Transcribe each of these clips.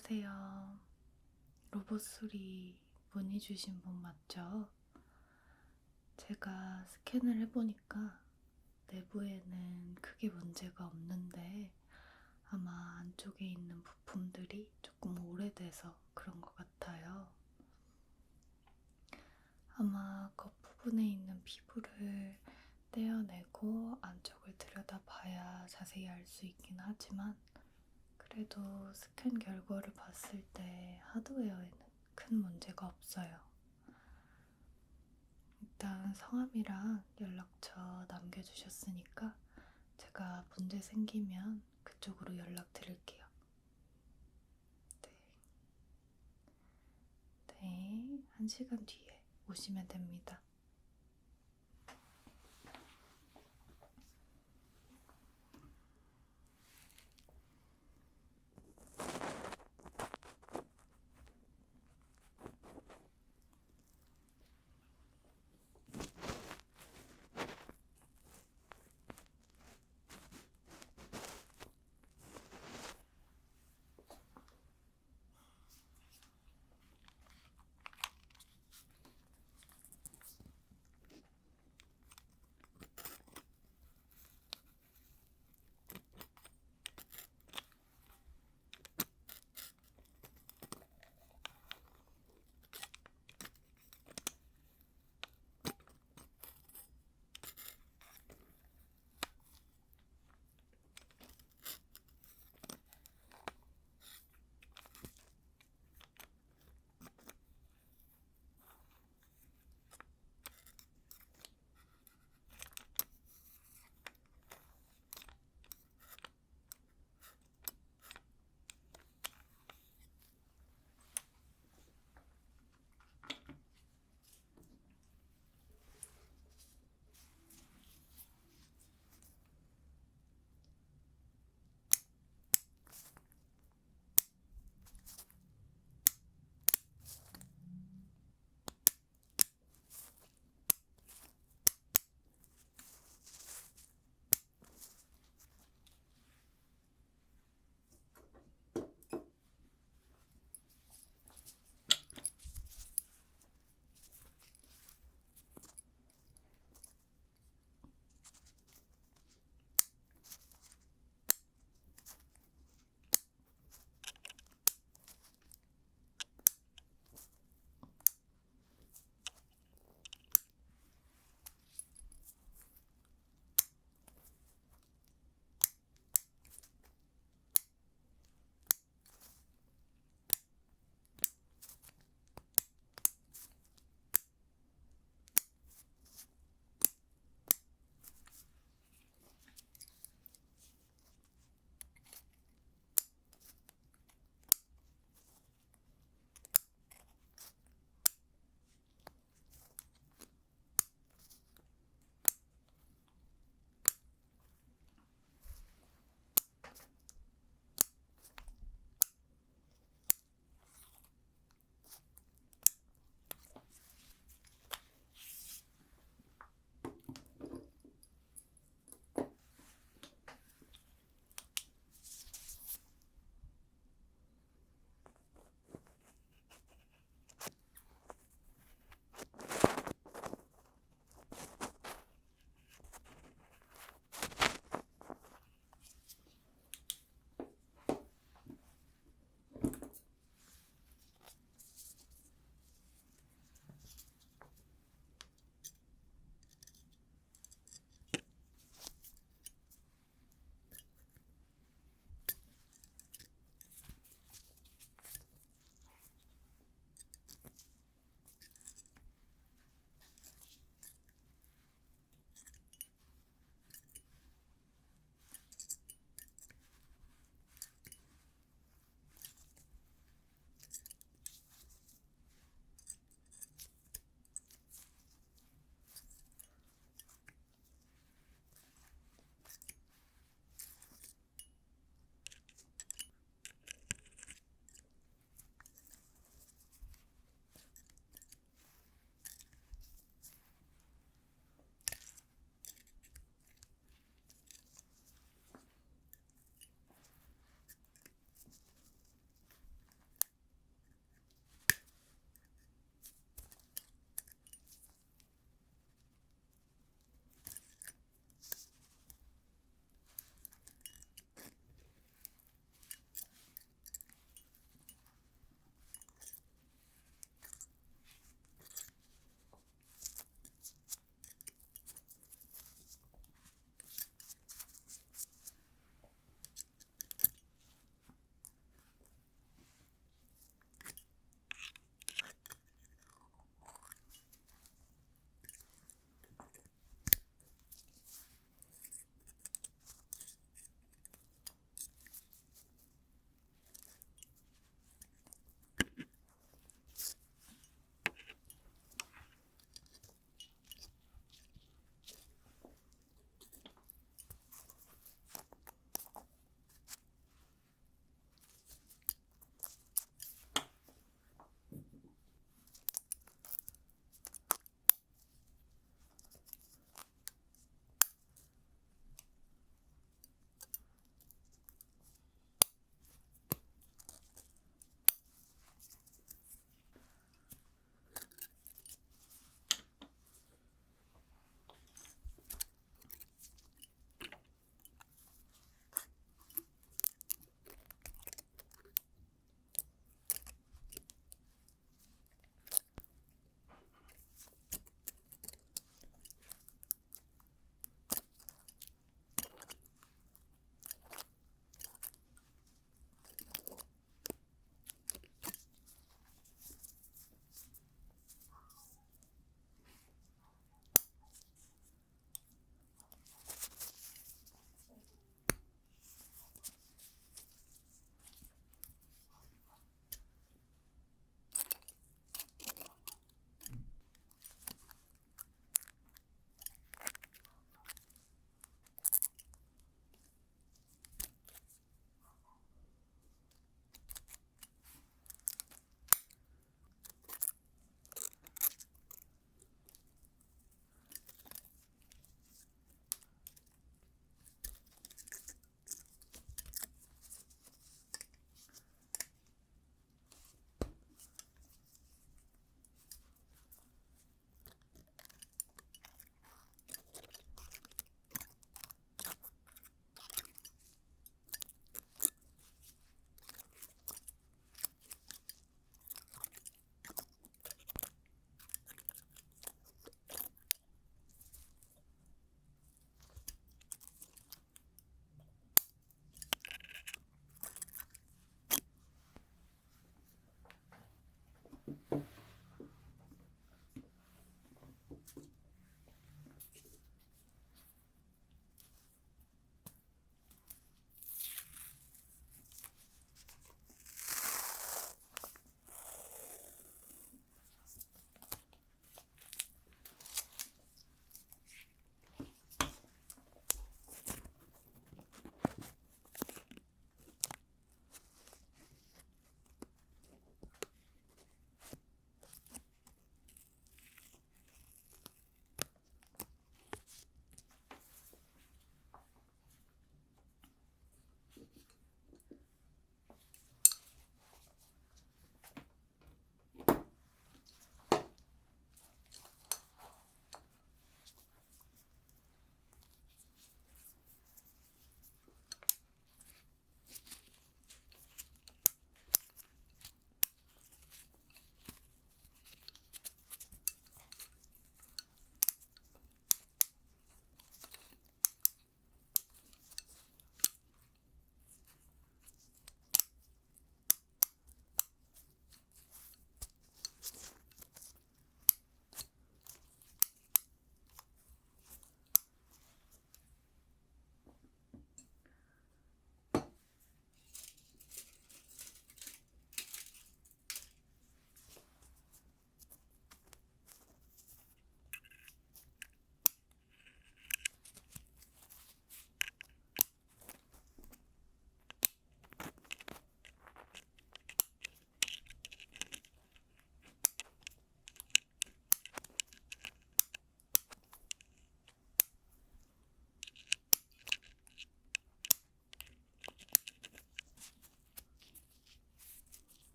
안녕하세요. 로봇 소리 문의 주신 분 맞죠? 제가 스캔을 해보니까 내부에는 크게 문제가 없는데 아마 안쪽에 있는 부품들이 조금 오래돼서 그런 것 같아요. 아마 겉부분에 있는 피부를 떼어내고 안쪽을 들여다봐야 자세히 알 수 있긴 하지만 그래도 스캔 결과를 봤을 때 하드웨어에는 큰 문제가 없어요. 일단 성함이랑 연락처 남겨주셨으니까 제가 문제 생기면 그쪽으로 연락 드릴게요. 네. 네, 한 시간 뒤에 오시면 됩니다.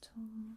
정리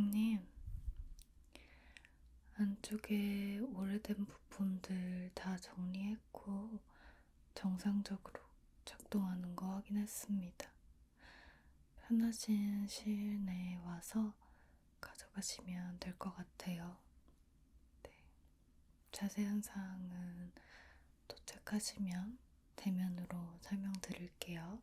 고객님, 안쪽에 오래된 부품들 다 정리했고 정상적으로 작동하는 거 확인했습니다. 편하신 시일 내에 와서 가져가시면 될 것 같아요. 네. 자세한 사항은 도착하시면 대면으로 설명드릴게요.